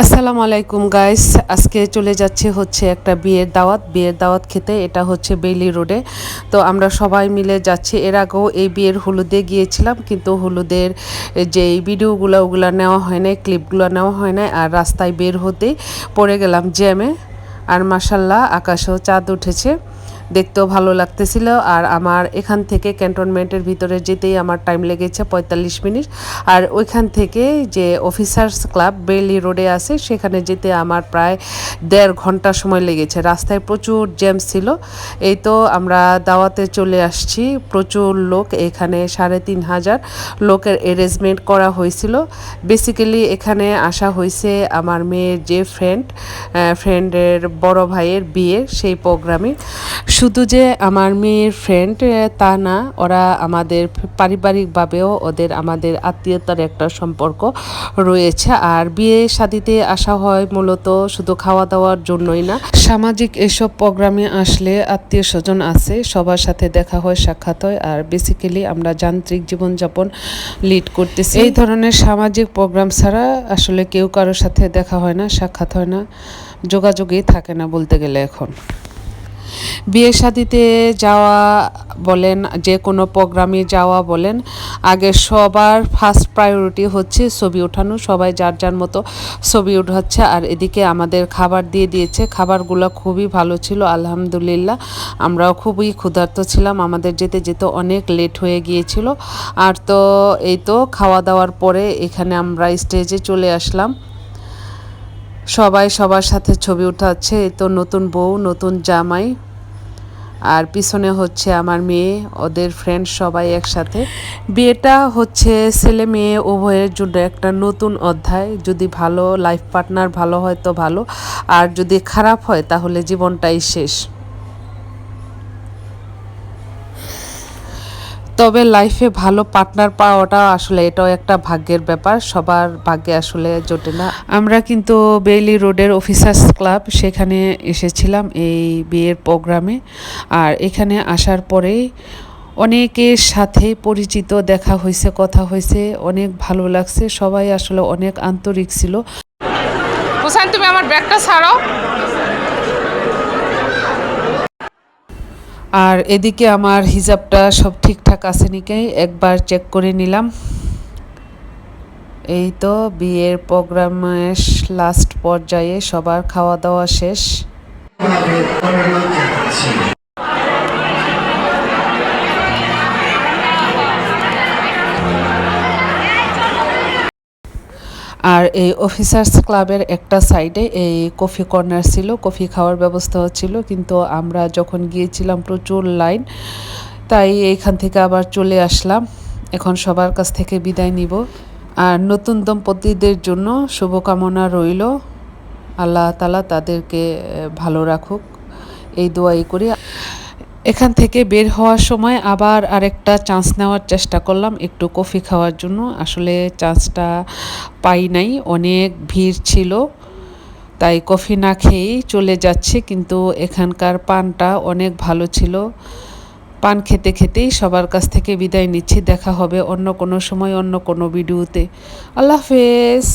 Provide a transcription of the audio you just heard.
আসসালামু আলাইকুম গাইস আজকে চলে যাচ্ছে হচ্ছে একটা বিয়ের দাওয়াত। বিয়ের দাওয়াত খেতে এটা হচ্ছে বেইলি রোডে। তো আমরা সবাই মিলে যাচ্ছি। এর আগেও এই বিয়ের হলুদে গিয়েছিলাম, কিন্তু হলুদের যে এই ভিডিওগুলো, ওগুলো নেওয়া হয় নাই ক্লিপগুলো নেওয়া হয় নাই, আর রাস্তায় বের হতেই পড়ে গেলাম জ্যামে। আর মাসাল্লাহ আকাশেও চাঁদ উঠেছে। দেখতেও ভালো লাগতেছিল। আর আমার এখান থেকে ক্যান্টনমেন্টের ভিতরে যেতেই আমার টাইম লেগেছে পঁয়তাল্লিশ মিনিট। আর ওইখান থেকে যে অফিসার্স ক্লাব বেলি রোডে আছে, সেখানে যেতে আমার প্রায় দেড় ঘণ্টা সময় লেগেছে। রাস্তায় প্রচুর জ্যাম ছিল। এই তো আমরা দাওয়াতে চলে আসছি। প্রচুর লোক, এখানে সাড়ে তিন হাজার লোকের অ্যারেঞ্জমেন্ট করা হয়েছিল। বেসিক্যালি এখানে আসা হয়েছে আমার মেয়ের যে ফ্রেন্ড ফ্রেন্ডের বড় ভাইয়ের বিয়ে, সেই প্রোগ্রামে শুধু যে আমার মেয়ের ফ্রেন্ড তা না, ওরা আমাদের পারিবারিকভাবেও ওদের আমাদের আত্মীয়তার একটা সম্পর্ক রয়েছে। আর বিয়ে শাদিতে আসা হয় মূলত শুধু খাওয়া দাওয়ার জন্যই না। সামাজিক এসব প্রোগ্রামে আসলে আত্মীয় স্বজন আছে, সবার সাথে দেখা হয়, সাক্ষাৎ হয়। আর বেসিক্যালি আমরা যান্ত্রিক জীবনযাপন লিড করতেছি। এই ধরনের সামাজিক প্রোগ্রাম ছাড়া আসলে কেউ কারোর সাথে দেখা হয় না, সাক্ষাৎ হয় না, যোগাযোগই থাকে না বলতে গেলে এখন। বিয়ে শাদিতে যাওয়া বলেন, যে কোনো প্রোগ্রামে যাওয়া বলেন, আগে সবার ফার্স্ট প্রায়োরিটি হচ্ছে ছবি ওঠানো, সবাই যার যার মতো ছবি উঠাচ্ছে। আর এদিকে আমাদের খাবার দিয়ে দিয়েছে, খাবারগুলো খুবই ভালো ছিল, আলহামদুলিল্লাহ। আমরাও খুবই ক্ষুধার্ত ছিলাম, আমাদের যেতে যেতে অনেক লেট হয়ে গিয়েছিল। আর তো এই তো খাওয়া দাওয়ার পরে এখানে আমরা স্টেজে চলে আসলাম। সবাই সবার সাথে ছবি উঠাচ্ছে তো নতুন বউ, নতুন জামাই। আর পিছনে হচ্ছে আমার মেয়ে, ওদের ফ্রেন্ড সবাই একসাথে। বিয়েটা হচ্ছে ছেলে মেয়ে উভয়ের জন্য একটা নতুন অধ্যায়। যদি ভালো লাইফ পার্টনার ভালো হয় তো ভালো, আর যদি খারাপ হয় তাহলে জীবনটাই শেষ। তবে লাইফে ভালো পার্টনার পাওয়াটা আসলে এটাও একটা ভাগ্যের ব্যাপার। সবার ভাগ্যে আসলে জোটে না। আমরা কিন্তু বেইলি রোডের অফিসার্স ক্লাব সেখানে এসেছিলাম এই বিয়ের প্রোগ্রামে। আর এখানে আসার পরেই অনেকের সাথে পরিচিত দেখা হয়েছে কথা হয়েছে অনেক ভালো লাগছে সবাই আসলে অনেক আন্তরিক ছিল। হোসেন তুমি আমার ব্যাগটা ছাড়ো আর এদিকে আমার হিজাবটা সব ঠিকঠাক আছে নাকি? একবার চেক করে নিলাম। এই তো বিয়ের প্রোগ্রামের লাস্ট পর্যায়ে সবার খাওয়া দাওয়া শেষ। আর এই অফিসার্স ক্লাবের একটা সাইডে এই কফি কর্নার ছিল, কফি খাওয়ার ব্যবস্থা হচ্ছিল কিন্তু আমরা যখন গিয়েছিলাম প্রচুর লাইন, তাই এইখান থেকে আবার চলে আসলাম। এখন সবার কাছ থেকে বিদায় নিব। আর নতুন দম্পতিদের জন্য শুভকামনা রইল। আল্লাহ তালা তাদেরকে ভালো রাখুক। এই দোয়াই করি। এখান থেকে বের হওয়ার সময় আবার আরেকটা চান্স নেওয়ার চেষ্টা করলাম, একটু কফি খাওয়ার জন্য। আসলে চান্সটা পাই নাই, অনেক ভিড় ছিল, তাই কফি না খেয়েই চলে যাচ্ছে, কিন্তু এখানকার পানটা অনেক ভালো ছিল। পান খেতে খেতেই সবার কাছ থেকে বিদায় নিচ্ছি, দেখা হবে অন্য কোনো সময়, অন্য কোনো ভিডিওতে আল্লাহ হাফেজ!